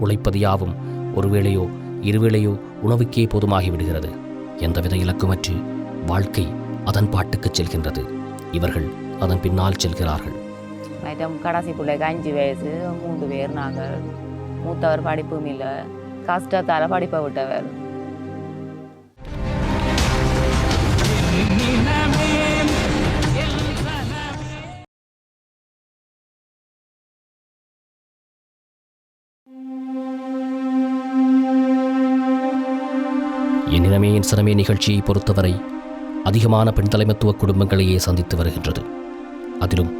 உழைப்பது யாவும் ஒருவேளையோ இருவேளையோ உணவுக்கே போதுமாகிவிடுகிறது. எந்தவித இலக்குமற்று வாழ்க்கை அதன் பாட்டுக்குச் செல்கின்றது. இவர்கள் அதன் பின்னால் செல்கிறார்கள். மேடம் கடைசி பிள்ளைக்கு அஞ்சு வயசு மூன்று பேர் நாங்கள். மூத்தவர் படிப்பும் இல்லை. கஷ்டத்தால் படிப்பை விட்டவர். தினமே என் நிகழ்ச்சியை பொறுத்தவரை அதிகமான பெண் தலைமத்துவ குடும்பங்களையே சந்தித்து வருகின்றது. அதிலும்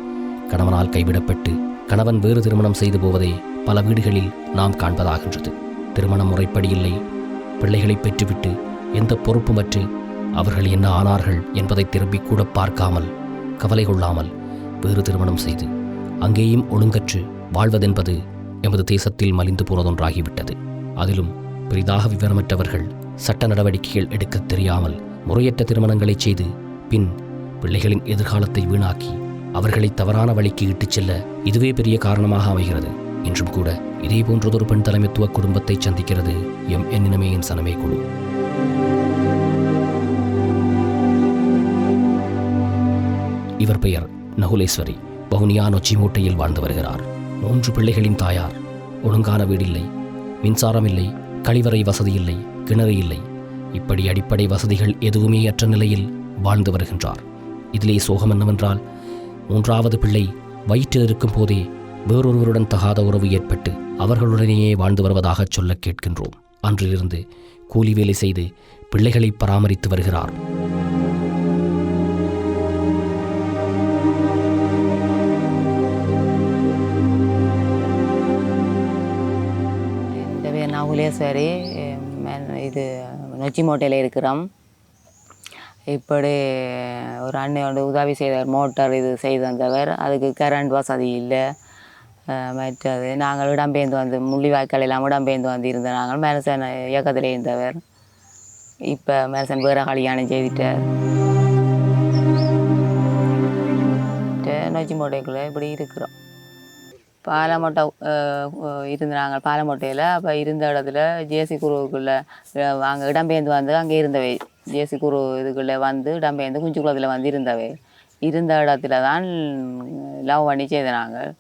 கணவனால் கைவிடப்பட்டு கணவன் வேறு திருமணம் செய்து போவதே பல வீடுகளில் நாம் காண்பதாகின்றது. திருமணம் முறைப்படி இல்லை. பிள்ளைகளை பெற்றுவிட்டு எந்த பொறுப்புமற்று அவர்கள் என்ன ஆனார்கள் என்பதை திரும்பி கூட பார்க்காமல் கவலை கொள்ளாமல் வேறு திருமணம் செய்து அங்கேயும் ஒழுங்கற்று வாழ்வதென்பது எமது தேசத்தில் மலிந்து போனதொன்றாகிவிட்டது. அதிலும் பெரிதாக விவரமற்றவர்கள் சட்ட நடவடிக்கைகள் எடுக்கத் தெரியாமல் முறையற்ற திருமணங்களைச் செய்து பின் பிள்ளைகளின் எதிர்காலத்தை வீணாக்கி அவர்களை தவறான வழிக்கு இட்டுச் செல்ல இதுவே பெரிய காரணமாக அமைகிறது. இன்றும் கூட இதே போன்றதொரு பெண் தலைமைத்துவ குடும்பத்தை சந்திக்கிறது எம். என்னினமே என் சனமே குழு. இவர் பெயர் நகுலேஸ்வரி. வவுனியா நொச்சி மூட்டையில் வாழ்ந்து வருகிறார். மூன்று பிள்ளைகளின் தாயார். ஒழுங்கான வீடில்லை. மின்சாரம் இல்லை கழிவறை வசதி இல்லை கிணறு இல்லை. இப்படி அடிப்படை வசதிகள் எதுவுமே அற்ற நிலையில் வாழ்ந்து வருகின்றார். இதிலே சோகம் என்னவென்றால் மூன்றாவது பிள்ளை வயிற்றில் இருக்கும் போதே வேறொருவருடன் தகாத உறவு ஏற்பட்டு அவர்களுடனேயே வாழ்ந்து வருவதாக சொல்லக் கேட்கின்றோம். அன்றிலிருந்து கூலி வேலை செய்து பிள்ளைகளை பராமரித்து வருகிறார். இந்த இது நொச்சி மோட்டையில் இருக்கிறோம். இப்படி ஒரு அண்ணையோட உதவி செய்தவர் மோட்டார் இது செய்து வந்தவர். அதுக்கு கரண்ட் வசதி இல்லை. மற்றது நாங்கள் இடம்பெயர்ந்து வந்து முள்ளிவாய்க்கால் எல்லாம் இடம்பெயர்ந்து வந்து இருந்த நாங்கள் மேலசன் இயக்கத்தில் இருந்தவர். இப்போ மேலசன் வேற கல்யாணம் செய்துட்டார். நொச்சி மோட்டைக்குள்ளே இப்படி இருக்கிறோம். பாலமொட்டை இருந்த நாங்கள் பாலமொட்டையில் அப்போ இருந்த இடத்துல ஜேசி குருவுக்குள்ளே அங்கே இடம்பெயர்ந்து வந்து அங்கே இருந்தவை. ஜேசி குரு இதுக்குள்ளே வந்து இடம்பெயர்ந்து குஞ்சுக்குளத்தில் வந்து இருந்தவை. இருந்த இடத்துல தான் லவ் பண்ணி செய்த நாங்கள்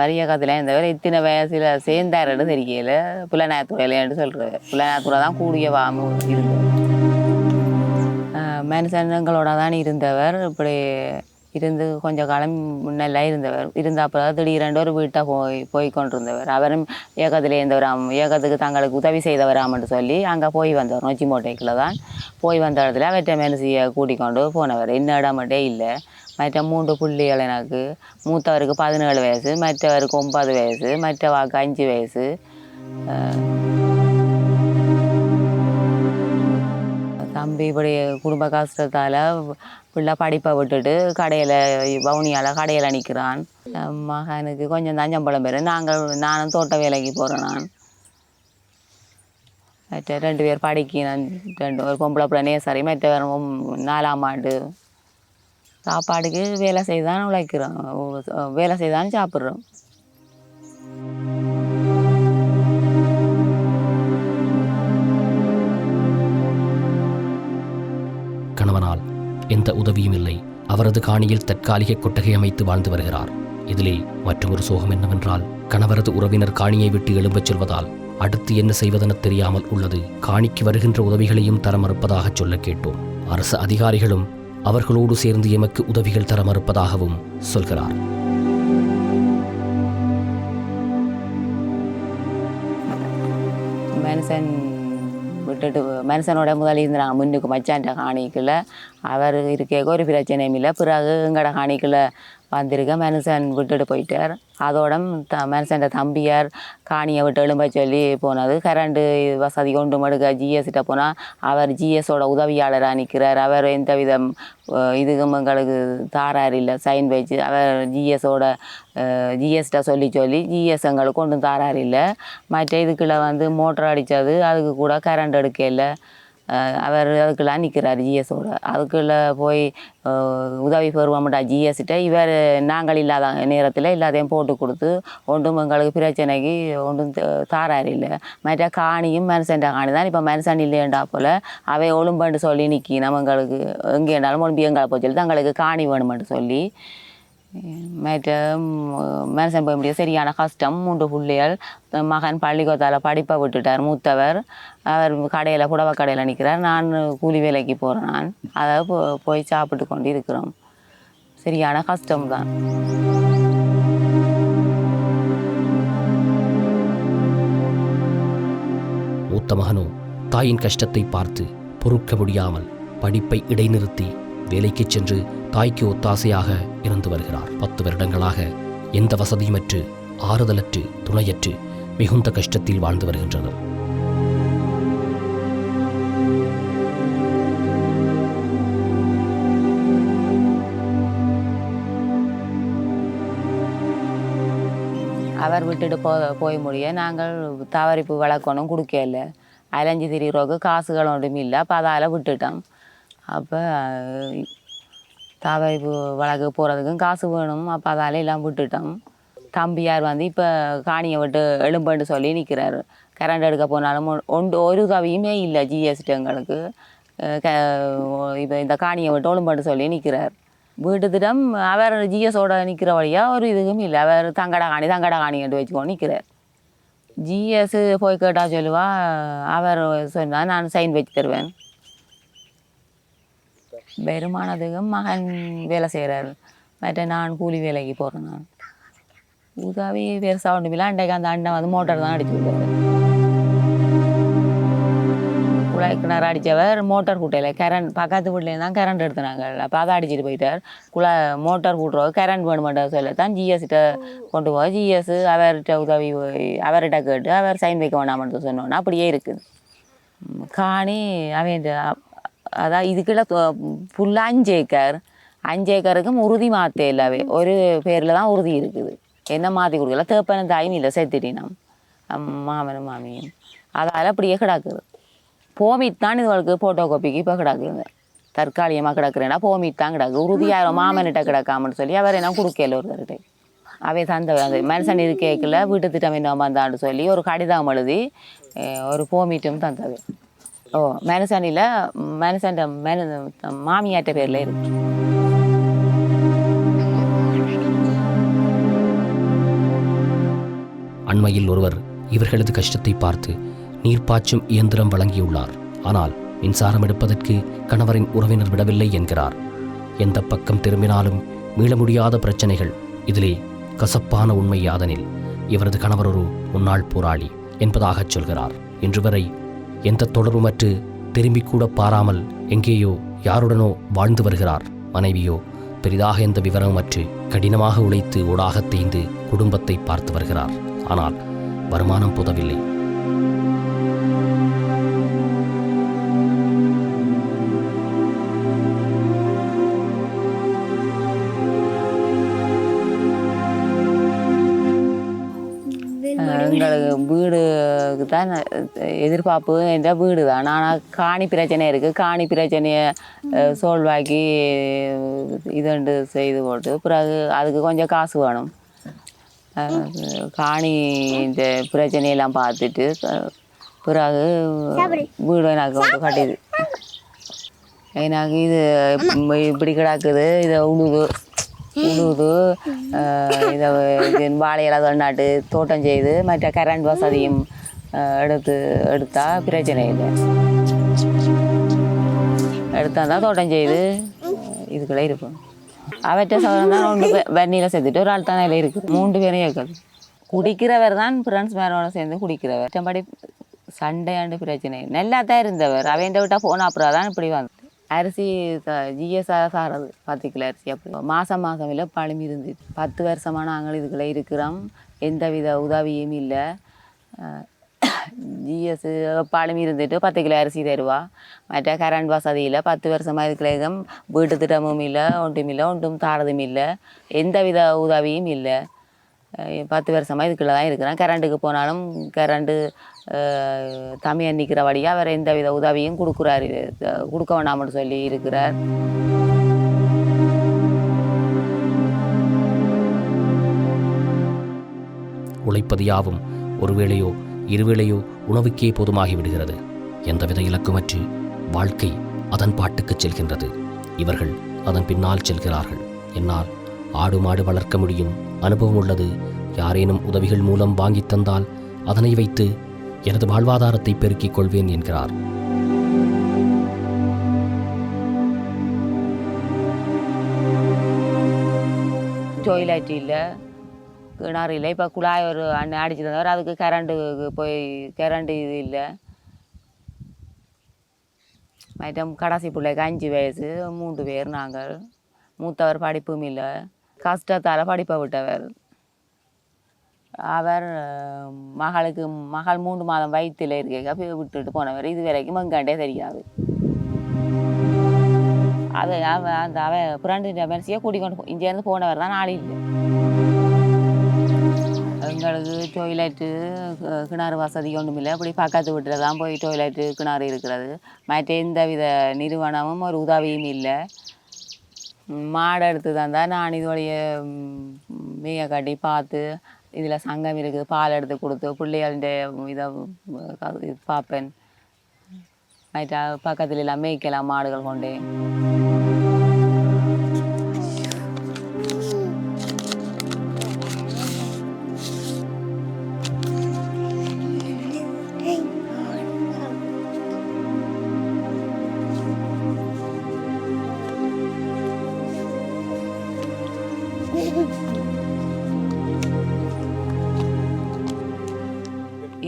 வரிய காலத்தில் இருந்தவர் இத்தனை வயசில் சேர்ந்தாருன்னு தெரியல. புலநாயத்துறையிலேன்னு சொல்கிறது புலநாயத்துறை தான் கூடிய வாமு இருந்தவர் மனுஷங்களோட தான் இருந்தவர். இப்படி இருந்து கொஞ்ச காலம் முன்னெல்லாம் இருந்தவர். இருந்த அப்புறம் திடீரென்று ஒரு வீட்டை போய் போய் கொண்டிருந்தவர். அவரும் ஏகத்தில் இருந்தவராம். ஏகத்துக்கு தங்களுக்கு உதவி செய்தவராம்னு சொல்லி அங்கே போய் வந்தவர். நொச்சி மோட்டைக்குள்ள தான் போய் வந்த இடத்துல அவற்றை மெனசியை கூட்டிக் கொண்டு போனவர். இன்ன இடம் மட்டும் இல்லை. மற்ற மூன்று புள்ளிகள் எனக்கு. மூத்தவருக்கு பதினேழு வயசு மற்றவருக்கு ஒன்பது வயசு மற்றவாக்கு அஞ்சு வயசு. தம்பி இப்படி குடும்ப கஷ்டத்தால் பிள்ளை படிப்பை விட்டுட்டு கடையில் வவுனியால் கடையில் நிற்கிறான் மகனுக்கு கொஞ்சம் தான் சம்பளம் பெறும். நாங்கள் நானும் தோட்ட வேலைக்கு போகிறேன் நான். மற்ற ரெண்டு பேர் படிக்கணும். ரெண்டு ஒரு பொம்பளை பிள்ளை நேசரி மற்ற நாலாம் ஆண்டு. சாப்பாடுக்கு வேலை செய்தான் உழைக்கிறோம் வேலை செய்தான் சாப்பிட்றோம் எந்த உதவியும் இல்லை. அவரது காணியில் தற்காலிக கொட்டகை அமைத்து வாழ்ந்து வருகிறார். இதிலே மற்றொரு சோகம் என்னவென்றால் கணவரது உறவினர் காணியை விட்டு எழும்பச் சொல்வதால் அடுத்து என்ன செய்வதென தெரியாமல் உள்ளது. காணிக்கு வருகின்ற உதவிகளையும் தர மறுப்பதாகச் சொல்ல கேட்டோம். அரசு அதிகாரிகளும் அவர்களோடு சேர்ந்து எமக்கு உதவிகள் தர மறுப்பதாகவும் சொல்கிறார். மனுஷன் விட்டுட்டு மனுஷனோட முதல்ல இருந்தாங்க. முன்னுக்கு மச்சான்ட்ட காணிக்குள்ள அவர் இருக்கே ஒரு பிரச்சனையும் இல்லை. பிறகு எங்கட காணிக்குள்ள வந்திருக்க மனுஷன் விட்டுட்டு போயிட்டார். அதோட த மனுஷன் தம்பியார் காணியை விட்டு எழும்ப சொல்லி போனது. கரண்டு வசதி கொண்டு மடுக்க ஜிஎஸ்கிட்ட போனால் அவர் ஜிஎஸோட உதவியாளராக நிற்கிறார் அவர் எந்த விதம் இதுக்கும் எங்களுக்கு தாரார் இல்லை. சைன் வச்சு அவர் ஜிஎஸோட ஜிஎஸ்கிட்ட சொல்லி சொல்லி ஜிஎஸ் எங்களுக்கு ஒன்றும் தாரார் இல்லை. மற்ற இதுக்குள்ள வந்து மோட்டர் அடித்தது அதுக்கு கூட கரண்ட் எடுக்கல. அவர் அதுக்கெல்லாம் நிற்கிறார் ஜிஎஸோட அதுக்குள்ளே போய் உதவி பெறுவோம்டா ஜிஎஸ்கிட்ட இவர் நாங்கள் இல்லாத நேரத்தில் எல்லாத்தையும் போட்டு கொடுத்து ஒன்றும் எங்களுக்கு பிரச்சனைக்கு ஒன்றும் தாரார் இல்லை. மற்ற காணியும் மனுஷன்டா காணி தான். இப்போ மனுஷன் இல்லையண்டா போல். அவை ஒழும்புன்னு சொல்லி நிற்கி நம்ம எங்களுக்கு எங்கே இருந்தாலும் ஒழும்பி எங்களை போய் சொல்லி எங்களுக்கு காணி வேணுமென்று சொல்லி. மற்ற மனுஷன் போய் முடியாது சரியான கஷ்டம். மூன்று பிள்ளைகள் மகன் பள்ளிக்கூடத்தால் படிப்பை விட்டுட்டார். மூத்தவர் அவர் கடையில் புடவை கடையில் நிற்கிறார் நான் கூலி வேலைக்கு போகிறேன் நான். அதை போ- போய் சாப்பிட்டு கொண்டு இருக்கிறோம் சரியான கஷ்டம்தான். மூத்த மகனோ தாயின் கஷ்டத்தை பார்த்து பொறுக்க முடியாமல் படிப்பை இடைநிறுத்தி வேலைக்கு சென்று தாய்க்கு ஒத்தாசையாக இருந்து வருகிறார். பத்து வருடங்களாக எந்த வசதியுமற்று ஆறுதலற்று துணையற்று மிகுந்த கஷ்டத்தில் வாழ்ந்து வருகின்றனர் அவர் விட்டுட்டு போ போய் முடிய நாங்கள் தவறிப்பு வழக்கணும் கொடுக்கல. அலைஞ்சு திரிகிறோக்கு காசுகள் ஒன்றும் இல்லை. அப்போ அதால் விட்டுட்டோம். அப்போ தவறிப்பு வழக்கு போகிறதுக்கும் காசு வேணும். அப்போ அதால் எல்லாம் விட்டுட்டோம். தம்பியார் வந்து இப்போ காணியை விட்டு எலும்புன்னு சொல்லி நிற்கிறாரு கரண்ட் எடுக்க போனாலும் ஒன்று ஒரு உதவியுமே இல்லை ஜிஎஸ்டி எங்களுக்கு. இப்போ இந்த காணியை விட்டு ஒழும்புன்னு சொல்லி நிற்கிறார் வீட்டு திட்டம் அவர் ஜிஎஸோட நிற்கிற வழியாக ஒரு இதுவும் இல்லை. அவர் தங்கடா காணி தங்கடா காணின்ட்டு வச்சுக்கோ நிற்கிறார் ஜிஎஸ் போய் கேட்டால் சொல்லுவா அவர் சொன்னால் நான் சைன் வச்சு தருவேன். பெருமானதுக்கும் மகன் வேலை செய்கிறார் மற்ற நான் கூலி வேலைக்கு போகிறேன் நான். உதவி பெருசாக ஒன்று இல்லை அண்டைக்கு அந்த அண்ணன் வந்து மோட்டார் தான் அடிச்சு விடுவார் குழாய் கிணறு அடித்தவர் மோட்டார் கூட்டையில் கரண்ட் பக்கத்து வீட்லேருந்து தான் கரண்ட் எடுத்துனாங்க. அப்போ அதை அடிச்சிட்டு போயிட்டார். குழா மோட்டார் கூட்டுறவங்க கரண்ட் வேணுமென்ற சொல்ல தான் ஜிஎஸ்கிட்ட கொண்டு போய் ஜிஎஸ் அவர்கிட்ட உதவி போய் அவர்கிட்ட கேட்டு அவர் சைன் வைக்க வேணாம்னு சொன்னோன்னா அப்படியே இருக்குது. காணி அவன் அதான் இதுக்குள்ள ஃபுல்லாக அஞ்சு ஏக்கர் அஞ்சு ஏக்கருக்கும் உறுதி மாற்றே இல்லவே ஒரு பேரில் தான் உறுதி இருக்குது என்ன மாற்றி கொடுக்கல தேப்பன தாயின் இல்லை சேர்த்துட்டினம் மாமனும் மாமியும் அதால் அப்படியே கிடக்குது போமிட் தான் இதுகளுக்கு ஃபோட்டோ காப்பிக்கு இப்போ கிடக்குது தற்காலிகமாக கிடக்குறேன்னா போமிட் தான் கிடக்கு உறுதியாக மாமன்கிட்ட கிடக்காமன்னு சொல்லி அவர் என்ன கொடுக்கல ஒருத்தர்கிட்ட அவை தந்த அந்த மனுஷன் இருக்கேக்கில் வீட்டு திட்டம் என்ன வந்தான்னு சொல்லி ஒரு கடிதம் எழுதி ஒரு போமிட்டும் தந்தது ஓ மனுஷனில் மேனசாண்ட மேன மாமியாட்ட பேரில் இருக்கு. அண்மையில் ஒருவர் இவர்களது கஷ்டத்தை பார்த்து நீர்ப்பாய்ச்சும் இயந்திரம் வழங்கியுள்ளார். ஆனால் மின்சாரம் எடுப்பதற்கு கணவரின் உறவினர் விடவில்லை என்கிறார். எந்த பக்கம் திரும்பினாலும் மீள முடியாத பிரச்சனைகள். இதிலே கசப்பான உண்மை யாதனில் இவரது கணவர் ஒரு முன்னாள் போராளி என்பதாகச் சொல்கிறார். இன்று வரை எந்த தொடர்புமற்று திரும்பி கூட பாராமல் எங்கேயோ யாருடனோ வாழ்ந்து வருகிறார். மனைவியோ பெரிதாக எந்த விவரமுமற்று கடினமாக உழைத்து ஊடாகத் தேய்ந்து குடும்பத்தை பார்த்து வருகிறார். ஆனால் வருமானம் புதவில்லை. தான் எதிர்பார்ப்பு என்ற வீடு தான். ஆனால் காணி பிரச்சனை இருக்குது காணி பிரச்சனையை சோல்வ் ஆக்கி இதுண்டு செய்து போட்டு பிறகு அதுக்கு கொஞ்சம் காசு வேணும். காணி இந்த பிரச்சனையெல்லாம் பார்த்துட்டு பிறகு வீடு எனக்கு வந்து கட்டிது. எனக்கு இது இப்ப- இப்படி கிடக்குது இதை உழுது உழுது இதை வாழையில நாட்டு தோட்டம் செய்து மற்ற கரண்ட் வசதியும் எடுத்து எடுத்தா பிரச்சனை இல்லை. எடுத்தால் தான் தோட்டம் செய்து இதுக்குள்ளே இருப்போம். அவற்றை சோதனை தான் ஒன்று வெந்நியில் சேர்த்துட்டு ஒரு ஆள் தானே இருக்குது மூன்று பேரும் இருக்குது குடிக்கிறவர் தான் ஃப்ரெண்ட்ஸ் மேரோட சேர்ந்து குடிக்கிறவர். மற்றபடி சண்டையாண்டு பிரச்சனை நல்லா தான் இருந்தவர். அவன் விட்டா போன அப்புறம் தான் இப்படி வந்து அரிசி ஜிஎஸ்ஆர் சாரது பத்து கிலோ அரிசி அப்படி. மாதம் மாதம் இல்லை பழமி இருந்துச்சு பத்து வருஷமாக நாங்கள் இதுக்குள்ளே இருக்கிறோம். எந்த வித உதவியும் இல்லை. ஜிஎஸ் பழமி இருந்துட்டு பத்து கிலோ அரிசி தருவா மற்ற கரண்ட் வசதியில் பத்து வருஷமாக இதுக்குள்ளேயும் வீட்டு திட்டமும் இல்லை ஒன்றும் இல்லை ஒன்றும் தாரதும் இல்லை எந்த வித உதவியும் இல்லை பத்து வருஷமாக இதுக்குள்ளே தான் இருக்கிறேன் கரண்ட்டுக்கு போனாலும் கரண்ட்டு தமிழ் நிற்கிறபடியாக அவர் எந்த வித உதவியும் கொடுக்குறாரு கொடுக்க வேணாம்னு சொல்லி இருக்கிறார் உழைப்பது யாவும் ஒருவேளையோ இருவேளையோ உணவுக்கே போதுமாகிவிடுகிறது. எந்தவித இலக்குமற்று வாழ்க்கை அதன் பாட்டுக்கு செல்கின்றது. இவர்கள் அதன் பின்னால் செல்கிறார்கள். என்னால் ஆடு மாடு வளர்க்க முடியும் அனுபவம் உள்ளது. யாரேனும் உதவிகள் மூலம் வாங்கித் தந்தால் அதனை வைத்து எனது வாழ்வாதாரத்தை பெருக்கிக் கொள்வேன் என்கிறார். டொய்லெட் இல்லை? கிணறு இல்லை. இப்போ குழாய் ஒரு அண்ணன் அடிச்சு தந்தவர் அதுக்கு கரண்ட்டு போய் கரண்ட்டு இது இல்லை. மற்றம் கடைசி பிள்ளைக்கு அஞ்சு வயசு. மூன்று பேர் நாங்கள். மூத்தவர் படிப்பும் இல்லை. கஷ்டத்தால் படிப்பை விட்டவர். அவர் மகளுக்கு மகள் மூன்று மாதம் வயிற்றில் இருக்க போய் விட்டுட்டு போனவர். இது வரைக்கும் எங்காண்டே தெரியாது. அது அவ அந்த அவ ஃப்ரெண்டு மெர்சியை கூட்டிக்கொண்டு இங்கேருந்து போனவர் தான் நாள் இல்லை. எங்களுக்கு டொய்லெட்டு கிணறு வசதி ஒன்றும் இல்லை அப்படி பக்கத்து வீட்டில் தான் போய் டொய்லெட்டு கிணறு இருக்கிறது. மற்ற எந்த வித நிறுவனமும் ஒரு உதவியும் இல்லை. மாடை மாடு எடுத்து தந்தால் நான் இதோடைய ம், கட்டி பார்த்து இதில் சங்கம் இருக்குது பால் எடுத்து கொடுத்து பிள்ளைகளுடைய இதை பார்ப்பேன். மற்ற பக்கத்தில் எல்லாம் மேய்க்கலாம் மாடுகள் கொண்டு.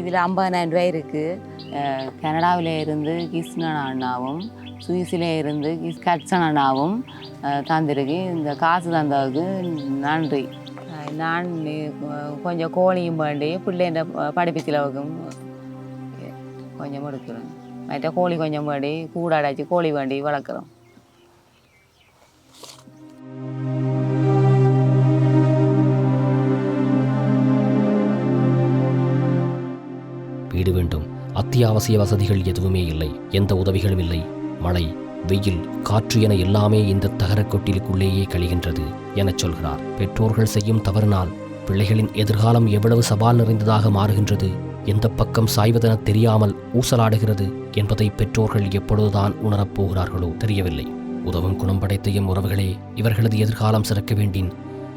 இதில் ஐம்பதனாயிரம் ரூபாய் இருக்குது கனடாவில் இருந்து கிருஷ்ணன் அண்ணாவும் சுவிஸில் இருந்து கிஸ் கட்சன் அண்ணாவும் தந்திருக்கு. இந்த காசு தந்ததுக்கு நன்றி. நான் கொஞ்சம் கோழியும் வேண்டி பிள்ளைன்ற படிப்பு செலவுக்கும் கொஞ்சம் எடுக்கிறோம் மற்ற கோழி கொஞ்சம் வேண்டி கூட அடைச்சி கோழி வேண்டி வளர்க்குறோம். அத்தியாவசிய வசதிகள் எதுவுமே இல்லை. எந்த உதவிகளும் இல்லை. மழை வெயில் காற்று என எல்லாமே இந்த தகரக் கொட்டிலுக்குள்ளேயே கழிகின்றது எனச் சொல்கிறார். பெற்றோர்கள் செய்யும் தவறினால் பிள்ளைகளின் எதிர்காலம் எவ்வளவு சவால் நிறைந்ததாக மாறுகின்றது. எந்த பக்கம் சாய்வதென தெரியாமல் ஊசலாடுகிறது என்பதை பெற்றோர்கள் எப்பொழுதுதான் உணரப் போகிறார்களோ தெரியவில்லை. உதவும் குணம் படைத்தையும் உறவுகளே இவர்களது எதிர்காலம் சிறக்க வேண்டின்.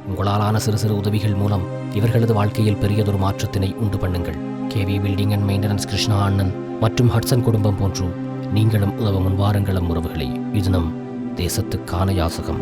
உங்களாலான சிறு சிறு உதவிகள் மூலம் இவர்களது வாழ்க்கையில் பெரியதொரு மாற்றத்தினை உண்டு பண்ணுங்கள். KV building and maintenance Krishna அண்ணன் மற்றும் ஹட்சன் குடும்பம் போன்று நீங்களும் உதவ முன்வாருங்களும் உறவுகளை. இது நம் தேசத்துக்கான யாசகம்.